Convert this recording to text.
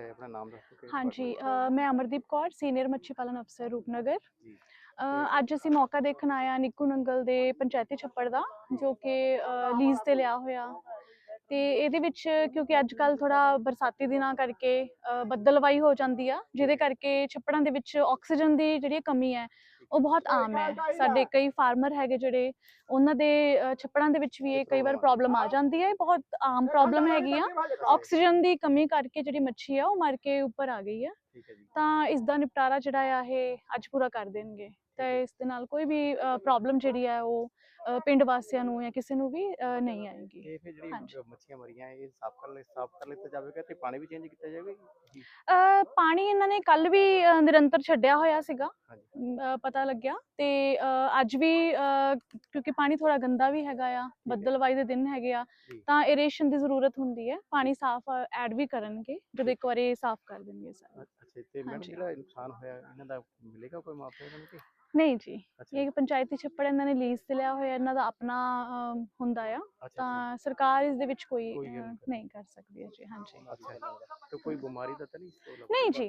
ਆਪਣਾ ਨਾਮ ਦੱਸ ਹਾਂਜੀ ਅ, ਮੈਂ ਅਮਰਦੀਪ ਕੌਰ ਸੀਨੀਅਰ ਮੱਛੀ ਪਾਲਣ ਅਫਸਰ ਰੂਪਨਗਰ ਜੀ। ਅ, ਅੱਜ ਅਸੀਂ ਮੌਕਾ ਦੇਖਣ ਆਇਆ ਨਿੱਕੂ ਨੰਗਲ ਦੇ ਪੰਚਾਇਤੀ ਛੱਪੜ ਦਾ ਜੋ ਕਿ ਲੀਜ਼ ਤੇ ਲਿਆ ਹੋਇਆ ਤੇ ਇਹਦੇ ਵਿੱਚ ਕਿਉਂਕਿ ਅੱਜ ਕੱਲ ਥੋੜਾ ਬਰਸਾਤੀ ਦਿਨਾਂ ਕਰਕੇ ਅ, ਬੱਦਲਵਾਈ ਹੋ ਜਾਂਦੀ ਆ ਜਿਹਦੇ ਕਰਕੇ ਛੱਪੜਾਂ ਦੇ ਵਿੱਚ ਆਕਸੀਜਨ ਦੀ ਜਿਹੜੀ ਕਮੀ ਹੈ ਉਹ ਬਹੁਤ ਆਮ ਹੈ। ਸਾਡੇ ਕਈ ਫਾਰਮਰ ਹੈਗੇ ਜਿਹੜੇ ਉਹਨਾਂ ਦੇ ਛੱਪੜਾਂ ਦੇ ਵਿੱਚ ਵੀ ਇਹ ਕਈ ਵਾਰ ਪ੍ਰੋਬਲਮ ਆ ਜਾਂਦੀ ਹੈ। ਇਹ ਬਹੁਤ ਆਮ ਪ੍ਰੋਬਲਮ ਹੈਗੀ ਆ। ਆਕਸੀਜਨ ਦੀ ਕਮੀ ਕਰਕੇ ਜਿਹੜੀ ਮੱਛੀ ਆ ਉਹ ਮਰ ਕੇ ਉੱਪਰ ਆ ਗਈ ਆ। ਤਾਂ ਇਸ ਦਾ ਨਿਪਟਾਰਾ ਜਿਹੜਾ ਆ ਇਹ ਅੱਜ ਪੂਰਾ ਕਰ ਦੇਣਗੇ। ਤੇ ਇਸ ਦੇ ਨਾਲ ਕੋਈ ਵੀ ਪ੍ਰੋਬਲਮ ਜਿਹੜੀ ਹੈ ਉਹ ਪਿੰਡ ਵਾਸੀਆਂ ਨੂੰ ਜਾਂ ਕਿਸੇ ਨੂੰ ਵੀ ਨਹੀਂ ਆਏਗੀ। ਇਹ ਫਿਰ ਜਿਹੜੀ। ਮੱਛੀਆਂ ਮਰੀਆਂ ਇਹ ਸਾਫ਼ ਕਰ ਲੈ ਸਾਫ਼ ਕਰ ਲਿੱਤਾ ਜਾਵੇਗਾ ਤੇ ਪਾਣੀ ਵੀ ਚੇਂਜ ਕੀਤਾ ਜਾਵੇਗਾ ਪਾਣੀ ਇਹਨਾਂ ਨੇ ਕੱਲ ਵੀ ਨਿਰੰਤਰ ਛੱਡਿਆ ਹੋਇਆ ਸੀਗਾ। ਪਤਾ ਲੱਗਿਆ ਤੇ ਅੱਜ ਵੀ ਕਿਉਂਕਿ ਪਾਣੀ ਥੋੜਾ ਗੰਦਾ ਵੀ ਹੈਗਾ ਆ ਬੱਦਲਵਾਈ ਦੇ ਦਿਨ ਹੈਗੇ ਆ। ਤਾਂ ਏਰੇਸ਼ਨ ਦੀ ਜ਼ਰੂਰਤ ਹੁੰਦੀ ਹੈ। ਪਾਣੀ ਸਾਫ਼ ਐਡ ਵੀ ਕਰਨਗੇ ਜਦੋਂ ਇੱਕ ਵਾਰੀ ਸਾਫ਼ ਕਰ ਦੇਣਗੇ ਸਾਰਾ। ਅੱਛਾ ਤੇ ਮੈਡਮ। ਜਿਹੜਾ ਇਹ ਨੁਕਸਾਨ ਹੋਇਆ ਇਹਨਾਂ ਦਾ ਮਿਲੇਗਾ ਕੋਈ ਮੁਆਵਜ਼ਾ ਇਹਨਾਂ ਨੂੰ ਕਿ? ਨਹੀਂ ਜੀ ਇਹ ਪੰਚਾਇਤੀ ਛੱਪੜ ਇਹਨਾਂ ਨੇ ਲੀਜ਼ ਤੇ ਲਿਆ ਹੋਇਆ ਇਹਨਾਂ ਦਾ ਆਪਣਾ ਹੁੰਦਾ ਆ ਤਾਂ ਸਰਕਾਰ ਇਸ ਦੇ ਵਿੱਚ ਕੋਈ ਨਹੀਂ। ਕਰ- ਸਕਦੀ ਹੈ ਜੀ ਹਾਂਜੀ ਤੇ ਕੋਈ ਬਿਮਾਰੀ ਦਾ ਤਾਂ ਨਹੀਂ? ਨਹੀਂ ਜੀ।